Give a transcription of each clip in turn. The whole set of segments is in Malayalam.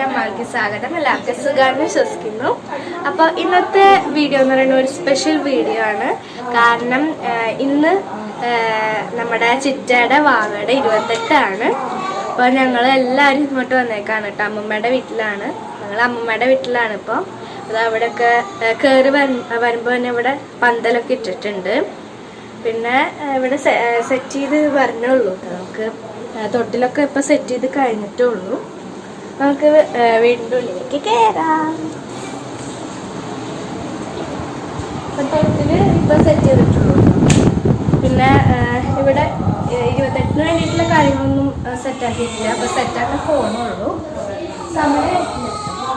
പുതിയൊരു അമ്മാൾക്ക് സ്വാഗതം. എല്ലാവർക്കും സുഖമാണ് വിശ്വസിക്കുന്നു അപ്പോൾ ഇന്നത്തെ വീഡിയോ എന്ന് പറയുന്നത് ഒരു സ്പെഷ്യൽ വീഡിയോ ആണ്. കാരണം ഇന്ന് നമ്മുടെ ചിറ്റയുടെ വാവയുടെ ഇരുപത്തെട്ടാണ്. അപ്പോൾ ഞങ്ങൾ എല്ലാവരും ഇങ്ങോട്ട് വന്നേക്കാണ് കേട്ടോ. അമ്മമ്മയുടെ വീട്ടിലാണ്. ഞങ്ങൾ അമ്മമ്മയുടെ വീട്ടിലാണ് ഇപ്പോൾ. അത് അവിടെയൊക്കെ കയറി വരുമ്പോൾ തന്നെ ഇവിടെ പന്തലൊക്കെ ഇട്ടിട്ടുണ്ട്. പിന്നെ ഇവിടെ സെറ്റ് ചെയ്ത് പറഞ്ഞുള്ളൂ ട്ടോ. നമുക്ക് തൊട്ടിലൊക്കെ ഇപ്പൊ സെറ്റ് ചെയ്ത് കഴിഞ്ഞിട്ടേ ഉള്ളൂ. നമുക്ക് വീടിന്റെ ഉള്ളിലേക്ക് കയറാം ഇപ്പൊ സെറ്റ് ചെയ്തിട്ടുള്ളൂ പിന്നെ ഇവിടെ ഇരുപത്തെട്ടിന് വേണ്ടിയിട്ടുള്ള കാര്യങ്ങളൊന്നും സെറ്റാക്കിയിട്ടില്ല അപ്പൊ സെറ്റ് ആക്കാൻ പോകണുള്ളൂ സമയം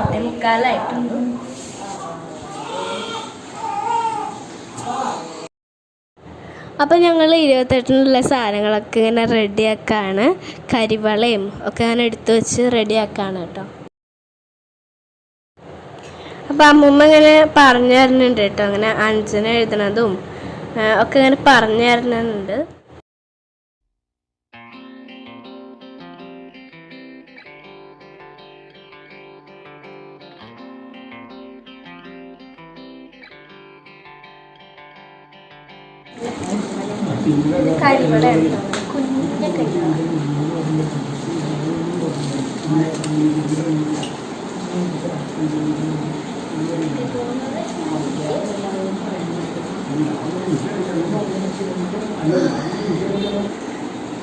എട്ടേ മുക്കാലായിട്ടുണ്ട്. അപ്പോൾ ഞങ്ങൾ ഇരുപത്തെട്ടിനുള്ള സാധനങ്ങളൊക്കെ ഇങ്ങനെ റെഡിയാക്കാണ്. കരിവളയും ഒക്കെ അങ്ങനെ എടുത്തു വെച്ച് റെഡിയാക്കാണ് കേട്ടോ. അപ്പോൾ അമ്മൂമ്മ ഇങ്ങനെ പറഞ്ഞു തരുന്നുണ്ട് കേട്ടോ. അങ്ങനെ അഞ്ചന എഴുതണതും ഒക്കെ ഇങ്ങനെ പറഞ്ഞു തരുന്നുണ്ട്. കുഞ്ഞ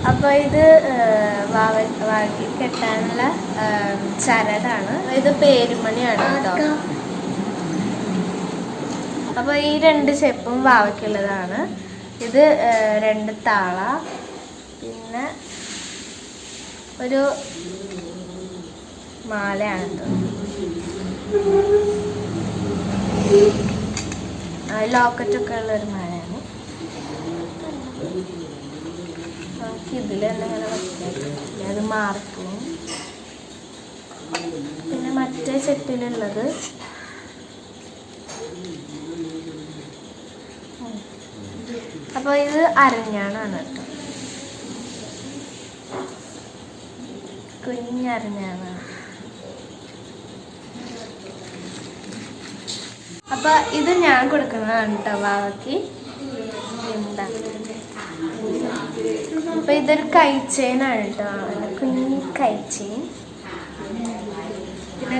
അപ്പോൾ ഇത് വാവ വാക്കി കെട്ടാനുള്ള ചരടാണ്. ഇത് പേരുമണിയാണ് കേട്ടോ. അപ്പോൾ ഈ രണ്ട് ചെപ്പും വാവയ്ക്കുള്ളതാണ്. ഇത് രണ്ട് താള പിന്നെ ഒരു മാലയാണ് ലോക്കറ്റൊക്കെ ഉള്ള ഒരു മാലയാണ്. നമുക്ക് ഇതിൽ തന്നെ ഇങ്ങനെ വയ്ക്കാം അത് മാർക്കും പിന്നെ മറ്റേ സെറ്റിലുള്ളത് അപ്പോൾ ഇത് അരഞ്ഞാണാണ് കേട്ടോ. കുഞ്ഞരഞ്ഞാണ്. അപ്പൊ ഇത് ഞാൻ കൊടുക്കുന്നതാണ് കേട്ടോ വാവയ്ക്ക്. എന്താ? അപ്പൊ ഇതൊരു കൈച്ചേനാണ് കേട്ടോ കുഞ്ഞി കൈച്ചേൻ. പിന്നെ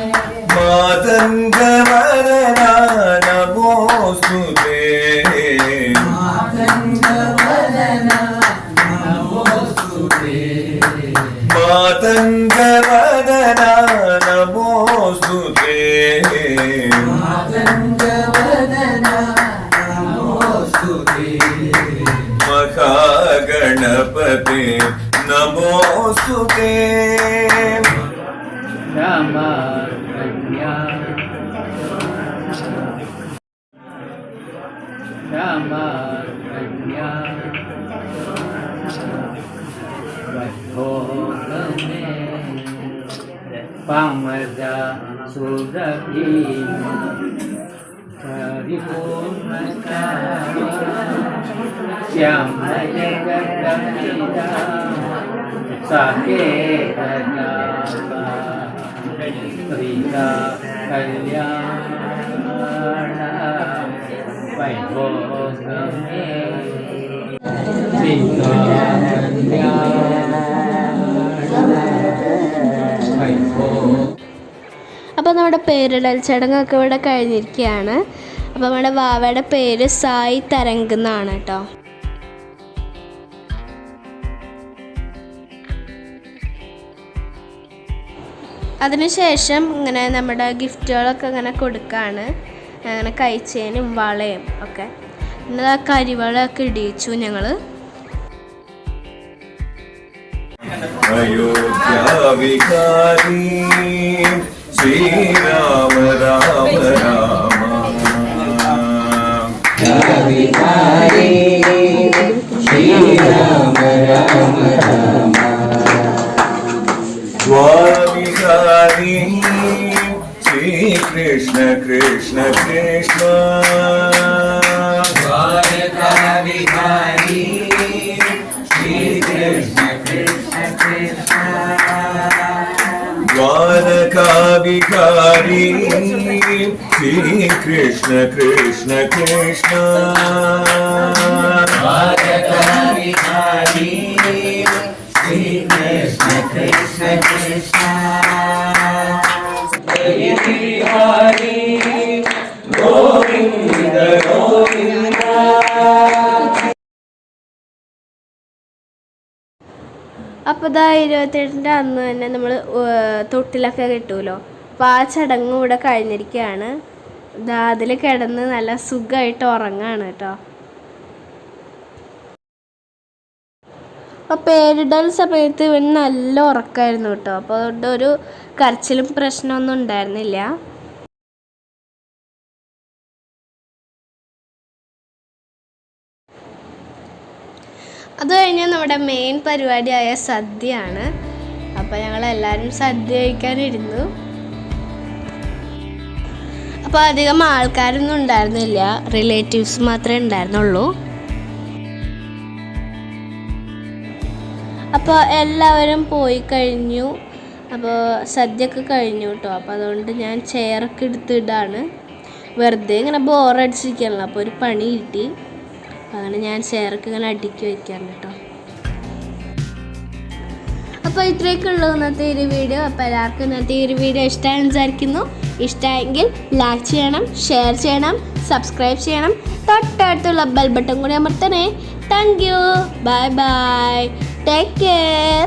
മാതംഗമരണ നമോസ്തുതേ മാതംഗമരണ നമോസ്തുതേ മാതംഗമരണ നമോസ്തുതേ മാതംഗമരണ നമോസ്തുതേ മഹാഗണപതേ നമോസ്തുതേ നമഃ namanya Vakotame Pamada Surabhima Paripurnata Syamna Jagadamita Saketanapa Rita Kalyana അപ്പോൾ നമ്മുടെ പേരിടൽ ചടങ്ങൊക്കെ ഇവിടെ കഴിഞ്ഞിരിക്കുകയാണ്. അപ്പോൾ നമ്മുടെ വാവയുടെ പേര് സായി തരംഗ് എന്നാണ് കേട്ടോ. അതിനുശേഷം ഇങ്ങനെ നമ്മുടെ ഗിഫ്റ്റുകളൊക്കെ ഇങ്ങനെ കൊടുക്കുകയാണ് അങ്ങനെ കഴിച്ചേനും വളയും ഒക്കെ. എന്നാൽ ആ കരിവളയൊക്കെ ഇടിച്ചു ഞങ്ങൾ അയോധ്യ श्रीकृष्ण कृष्ण कृष्ण द्वारकाविहारी श्रीकृष्ण कृष्ण कृष्ण द्वारका അപ്പോൾ ഇതാ ഇരുപത്തെട്ടിന്റെ അന്ന് തന്നെ നമ്മൾ തൊട്ടിലൊക്കെ കിട്ടുമല്ലോ അപ്പോൾ ആ ചടങ്ങും ഇവിടെ കഴിഞ്ഞിരിക്കുകയാണ് ഇതാ അതിൽ കിടന്ന് നല്ല സുഖമായിട്ട് ഉറങ്ങാണ് കേട്ടോ. അപ്പോൾ പേരിടൽ സമയത്ത് ഇവൻ നല്ല ഉറക്കമായിരുന്നു കേട്ടോ. അപ്പോൾ അതുകൊണ്ട് ഒരു കരച്ചിലും പ്രശ്നമൊന്നും ഉണ്ടായിരുന്നില്ല. അത് കഴിഞ്ഞ് നമ്മുടെ മെയിൻ പരിപാടിയായ സദ്യയാണ്. അപ്പോൾ ഞങ്ങൾ എല്ലാവരും സദ്യ കഴിക്കാനിരുന്നു. അപ്പോൾ അധികം ആൾക്കാരൊന്നും ഉണ്ടായിരുന്നില്ല. റിലേറ്റീവ്സ് മാത്രമേ ഉണ്ടായിരുന്നുള്ളൂ. അപ്പോൾ എല്ലാവരും പോയി കഴിഞ്ഞു. അപ്പോൾ സദ്യയൊക്കെ കഴിഞ്ഞു കേട്ടോ അപ്പോൾ അതുകൊണ്ട് ഞാൻ ചെയറൊക്കെ എടുത്തിടാണ് വെറുതെ ഇങ്ങനെ ബോറടിച്ചിരിക്കുകയാണല്ലോ അപ്പോൾ ഒരു പണി കിട്ടി. അങ്ങനെ ഞാൻ ചേർക്ക് ഇങ്ങനെ അടുക്കി വയ്ക്കാറുണ്ട് കേട്ടോ. അപ്പോൾ ഇത്രയൊക്കെ ഉള്ളൂ ഇന്നത്തെ ഒരു വീഡിയോ. അപ്പോൾ എല്ലാവർക്കും ഇന്നത്തെ ഒരു വീഡിയോ ഇഷ്ടമായി വിചാരിക്കുന്നു. ഇഷ്ടമായെങ്കിൽ ലൈക്ക് ചെയ്യണം ഷെയർ ചെയ്യണം സബ്സ്ക്രൈബ് ചെയ്യണം. തൊട്ടടുത്തുള്ള ബെൽ ബട്ടൺ കൂടി അമർത്തണേ. Thank you bye bye take care